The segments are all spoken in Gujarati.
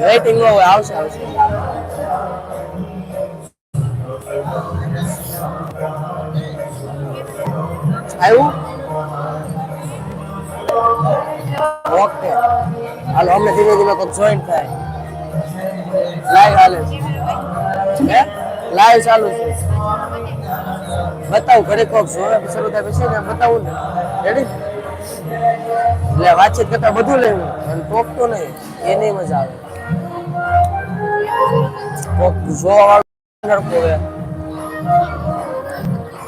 વેઇટિંગ નો આવશે આવશે. આવ્યું? ઓકે. હાલો, અમને ધીમે ધીમે કોઈક જોઈન્ટ થાય. લાઈવ હાલે છે. લાઈવ ચાલુ બતાવું, ઘરે કોક જોવે શરૂ થાય પછી ને બતાવું ને. રેડી એટલે વાતચીત કરતા બધું લેવું અને ટોકતો નહીં. એની મજા આવે. જોવા વાળું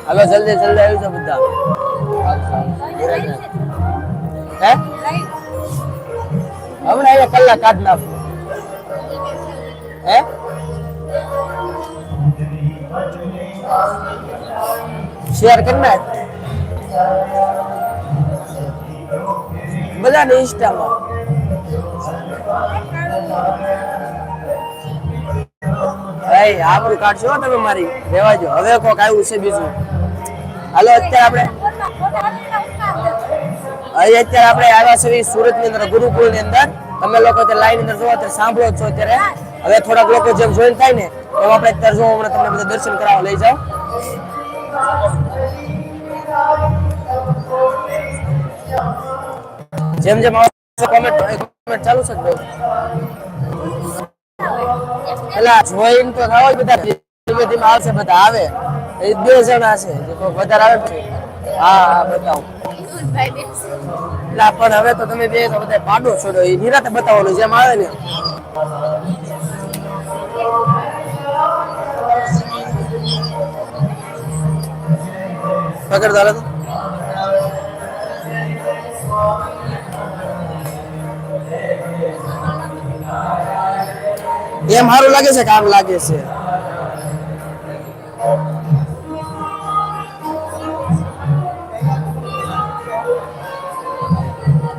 હાલો, જલ્દી જલ્દી આવી જાવ બધા. હે? હમણાં અહીંયા કલાક કાઢ નાખો. હે? શેર કરી નાખ. બધાને ઇન્સ્ટામાં ભાઈ આબરૂ કાઢશો તમે મારી રહેવા જો હવે કોક આવ્યું છે બીજું. હાલો, અત્યારે આપણે અત્યારે આપણે આવ્યા છે સુરતની અંદર ગુરુકુળની અંદર. તમે લોકો તે લાઈન અંદર જોવો ત્યારે સાંભળો છો અત્યારે. હવે થોડાક લોકો જેમ જોઈન થાય ને, એમ આપણે અત્યારે જોવો, હમણાં તમને બધા દર્શન કરાવવા લઈ જાઓ. જેમ જેમ કોમેન્ટ કોમેન્ટ ચાલુ છે પેલા જોઈન તો થાવ બધા ધીમે ધીમે આવશે, બધા આવે. એ બે જણા છે વધારે આવે છે હા બતાવું. એટલે પણ હવે તો તમે બે તો બધા પાડો છો એ નિરાતે બતાવવાનું, જેમ આવે ને પકડ દાલે તો એમ સારું લાગે છે કામ લાગે છે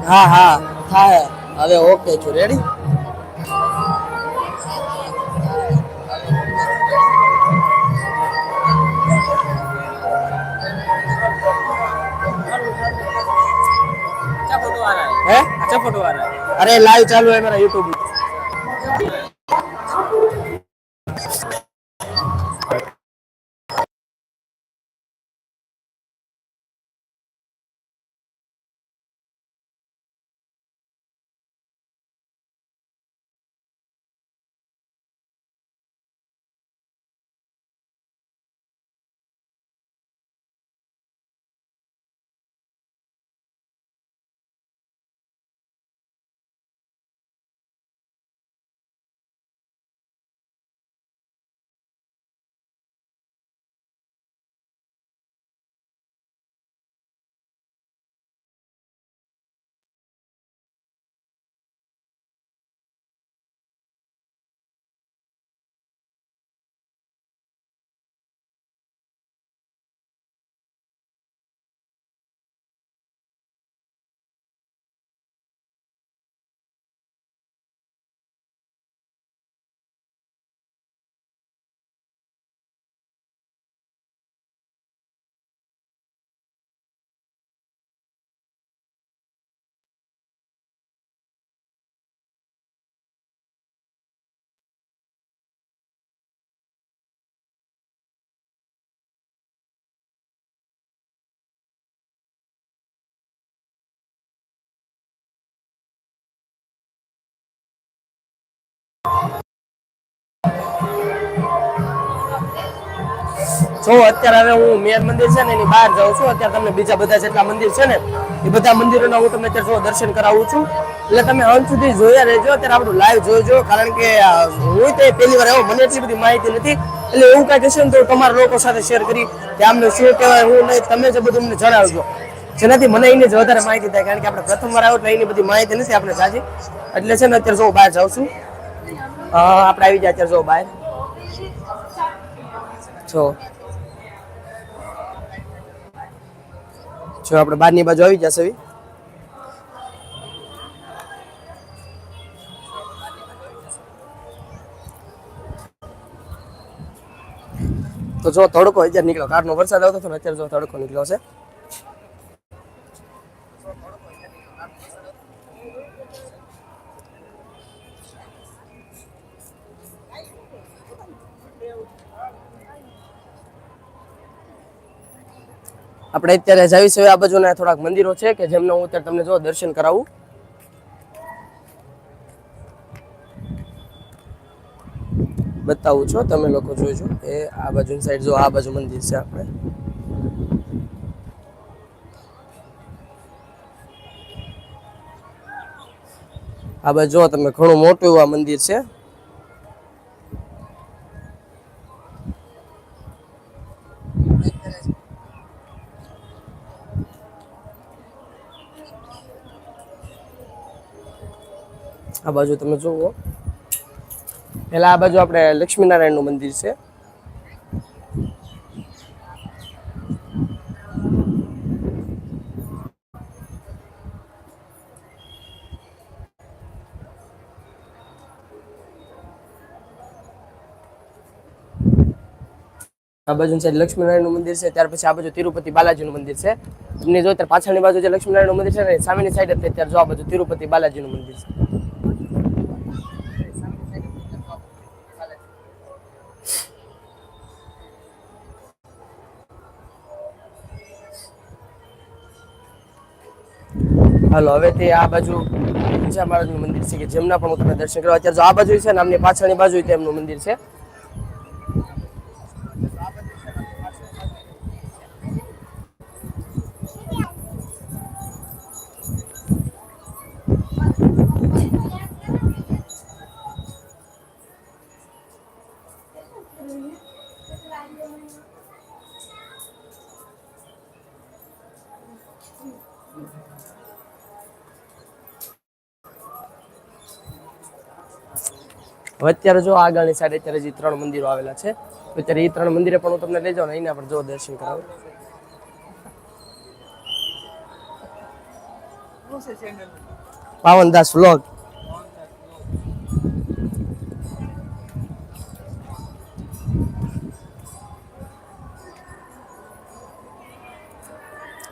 હા હા થાય હવે ઓકે છું રેડી अच्छा फोटो आ रहा है હે अच्छा फोटो आ रहा है अरे लाइव चालू है मेरा यूट्यूब જો અત્યારે હવે હું મેર મંદિર છે ને એની બહાર જાઉં છું, અત્યારે તમને બીજા બધા જેટલા મંદિર છે ને, એ બધા મંદિરોના હું તમને અત્યારે દર્શન કરાવું છું. એટલે તમે અંત સુધી જોયા રહેજો, અત્યારે આપણું લાઈવ જોજો, કારણ કે હું તે પહેલી વાર એવો મને એટલી બધી માહિતી નથી. એટલે એવું કાંઈ હશે ને તો તમારા લોકો સાથે શેર કરી કે આમને શું કહેવાય, હું નહીં, તમે જે બધું મને જણાવજો. જેનાથી મને એની જ વધારે માહિતી થાય, કારણ કે આપણે પ્રથમ વાર આવ્યો એટલે એની બધી માહિતી નથી આપણે સાચી. એટલે છે ને અત્યારે જો બહાર જાઉં છું. આપણે આવી જાય અત્યારે જો બહાર. જો. જો આપણે બહારની બાજુ આવી જશે. તો જો તડકો અત્યારે નીકળ્યો કારનો વરસાદ આવતો હતો અત્યારે જો તડકો નીકળ્યો છે આપણે અત્યારે જાવી છે આ બાજુના થોડાક મંદિરો છે કે જેમનો હું અત્યારે તમને જો દર્શન કરાવું. બતાવું છો તમે લોકો જોઈજો એ આ બાજુની સાઈડ જો આ બાજુ મંદિર છે આપણે. આ બાજુ જો તમે ઘણું મોટું એવું આ મંદિર છે. આ બાજુ તમે જુઓ. પેલા આ બાજુ આપણે લક્ષ્મીનારાયણનું મંદિર છે. આ બાજુ છે લક્ષ્મીનારાયણનું મંદિર છે, ત્યાર પછી આ બાજુ તિરુપતિ બાલાજીનું મંદિર છે. તમને જો ત્યારે પાછળની બાજુ જે લક્ષ્મીનારાયણનું મંદિર છે ને, સામેની સાઈડ અત્યારે ત્યારે જો આ બાજુ તિરુપતિ બાલાજીનું મંદિર છે. હાલો, હવે તે આ બાજુ બીજા મહારાજનું મંદિર છે કે જેમના પણ હું તમને દર્શન કરવા. અત્યારે જો આ બાજુ છે ને, આમની પાછળની બાજુ તેમનું મંદિર છે. હવે અત્યારે જો આગળની સાઈડ અત્યારે જે ત્રણ મંદિરો આવેલા છે અત્યારે એ ત્રણ મંદિરે પણ હું તમને લઈ જાઉં ને એના પર જો દર્શન કરાવું. પાવનદાસ વ્લોગ.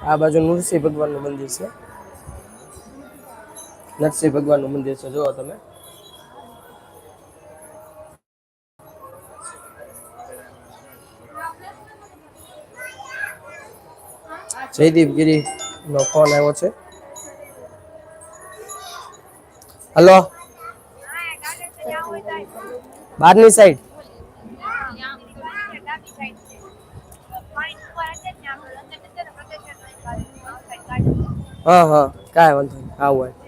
આ બાજુ નૃસિંહ ભગવાનનું મંદિર છે. નરસિંહ ભગવાનનું મંદિર છે, જુઓ તમે. જયદીપ ગીરી નો ફોન આવ્યો છે. હલો. બારની સાઈડ હા હા. કાંઈ વાંધો નહીં. આવું હોય.